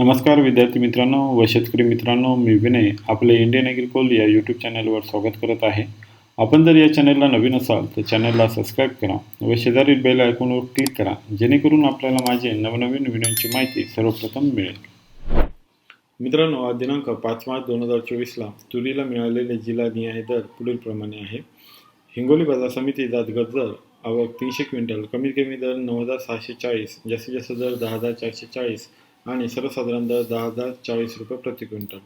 नमस्कार विद्यार्थी मित्रांनो व शेतकरी मित्रांनो मी विनय आपले इंडियन ॲग्रिकोल या यूट्यूब चॅनलवर स्वागत करत आहे. आपण जर या चॅनलला नवीन असाल तर चॅनलला सबस्क्राईब करा व शेजारील बेल आयकॉनवर क्लिक करा जेणेकरून आपल्याला माझे नवनवीन व्हिडिओची माहिती सर्वप्रथम मिळेल. मित्रांनो आज दिनांक पाच मार्च दोन हजार चोवीसला तुरीला मिळालेले जिल्हा निहाय दर पुढीलप्रमाणे आहे. हिंगोली बाजार समिती जात गजर आवक तीनशे क्विंटल कमीत कमी दर नऊ हजार सहाशे चाळीस जास्तीत जास्त दर दहा हजार चारशे चाळीस आणि सर्वसाधारण दर दहा हजार चाळीस रुपये प्रति क्विंटल.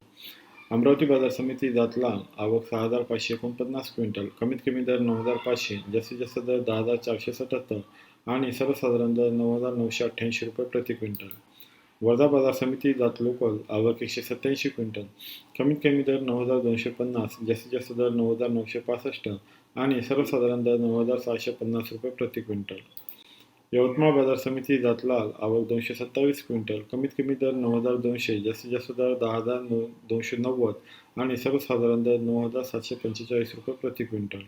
अमरावती बाजार समिती जात लाल आवक सहा हजार पाचशे एकोणपन्नास क्विंटल. कमीत कमी दर नऊ हजार पाचशे जास्तीत जास्त दर दहा हजार चारशे सत्याहत्तर आणि सर्वसाधारण दर नऊ हजार नऊशे अठ्ठ्याऐंशी रुपये प्रति क्विंटल. वर्धा बाजार समिती जात लोकल आवक एकशे सत्याऐंशी क्विंटल. कमीत कमी दर नऊ हजार दोनशे पन्नास जास्तीत जास्त दर नऊ हजार नऊशे पासष्ट आणि सर्वसाधारण दर नऊ हजार सहाशे पन्नास रुपये प्रति क्विंटल. यवतमाळ बाजार समिती जातलाल आवक दोनशे सत्तावीस क्विंटल कमीत कमी दर नऊ हजार दोनशे जास्तीत जास्त दर दहा हजार नऊ दोनशे नव्वद आणि सर्वसाधारण दर नऊ हजार सातशे पंचेचाळीस रुपये प्रति क्विंटल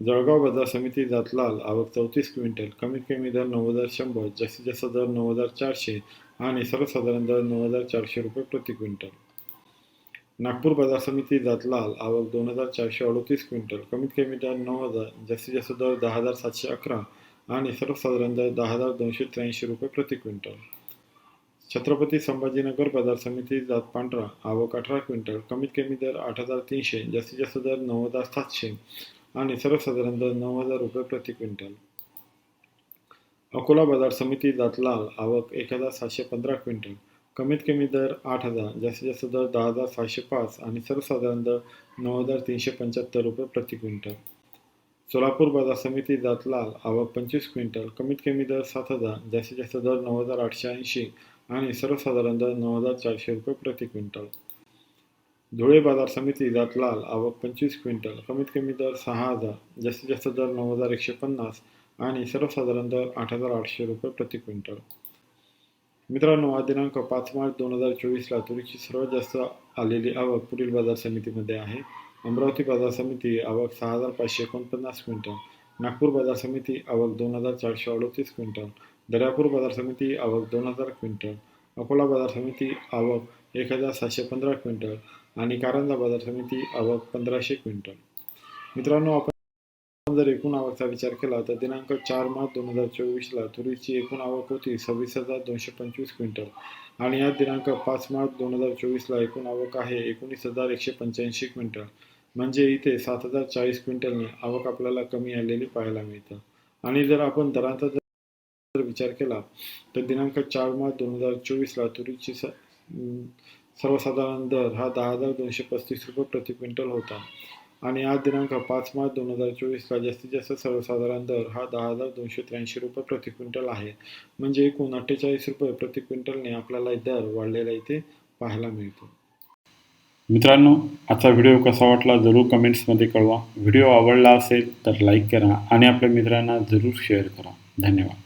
जळगाव बाजार समिती जातलाल आवक चौतीस क्विंटल कमीत कमी दर नऊ हजार शंभर जास्तीत जास्त दर नऊ हजार चारशे आणि सर्वसाधारण दर नऊ हजार चारशे रुपये प्रति क्विंटल नागपूर बाजार समिती जातलाल आवक दोन हजार चारशे अडोतीस क्विंटल कमीत कमी दर नऊ हजार जास्तीत जास्त दर दहा हजार सातशे अकरा आणि सर्वसाधारण दर दहा हजार दोनशे त्र्याऐंशी रुपये प्रति क्विंटल. छत्रपती संभाजीनगर बाजार समिती जात पांढरा आवक अठरा क्विंटल कमीत कमी दर आठ हजार तीनशे जास्तीत जास्त दर नऊ हजार सातशे आणि सर्वसाधारण दर नऊ हजार रुपये प्रति क्विंटल. अकोला बाजार समिती जात लाल आवक एक हजार सातशे पंधरा क्विंटल कमीत कमी दर आठ हजार जास्तीत जास्त दर दहा हजार सहाशे पाच आणि सर्वसाधारण दर नऊ हजार तीनशे पंच्याहत्तर रुपये प्रति क्विंटल. सोलापूर बाजार समिती जातलाल आवक पंचवीस क्विंटल कमीत कमी दर सात हजार जास्तीत जास्त दर नऊ हजार आठशे ऐंशी आणि सर्वसाधारण दर नऊ हजार चारशे रुपये प्रति क्विंटल. धुळे बाजार समिती जातलाल आवक पंचवीस क्विंटल कमीत कमी दर सहा हजार जास्तीत जास्त दर नऊ हजार एकशे पन्नास आणि सर्वसाधारण दर आठ हजार आठशे रुपये प्रति क्विंटल. मित्रांनो आज दिनांक पाच मार्च दोन हजार चोवीसला तुरीची सर्वात जास्त आलेली आवक पुढील बाजार समितीमध्ये आहे. अमरावती बाजार समिती आवक सहा हजार पाचशे एकोणपन्नास क्विंटल नागपूर बाजार समिती आवक दोन हजार चारशे अडोतीस क्विंटल दर्यापूर बाजार समिती आवक दोन हजार क्विंटल अकोला बाजार समिती आवक एक हजार सातशे पंधरा क्विंटल आणि कारंजा बाजार समिती आवक पंधराशे क्विंटल. मित्रांनो आपण जर एकूण आवकचा विचार केला तर दिनांक चार मार्च दोन हजार चोवीसला तुरीची एकूण आवक होती सव्वीस हजार दोनशे पंचवीस क्विंटल. आणि आज दिनांक पाच मार्च दोन हजार चोवीसला एकूण आवक आहे एकोणीस हजार एकशे पंच्याऐंशी क्विंटल. म्हणजे इथे सात हजार चाळीस क्विंटलने आवक आपल्याला कमी आलेली पाहायला मिळतं. आणि जर आपण दरांचा जर विचार केला तर दिनांक चार मार्च दोन हजार चोवीसला तुरीची स सर्वसाधारण दर हा दहा हजार दोनशे पस्तीस रुपये प्रति क्विंटल होता. आणि आज दिनांक पाच मार्च दोन हजार चोवीसला जास्तीत जास्त सर्वसाधारण दर हा दहा हजार दोनशे त्र्याऐंशी रुपये प्रति क्विंटल आहे. म्हणजे एकूण अठ्ठेचाळीस रुपये प्रति क्विंटलने आपल्याला दर वाढलेला इथे पाहायला मिळतो. मित्रांनो आजचा व्हिडिओ कसा वाटला जरूर कमेंट्समध्ये कळवा. व्हिडिओ आवडला असेल तर लाईक करा आणि आपल्या मित्रांना जरूर शेअर करा. धन्यवाद.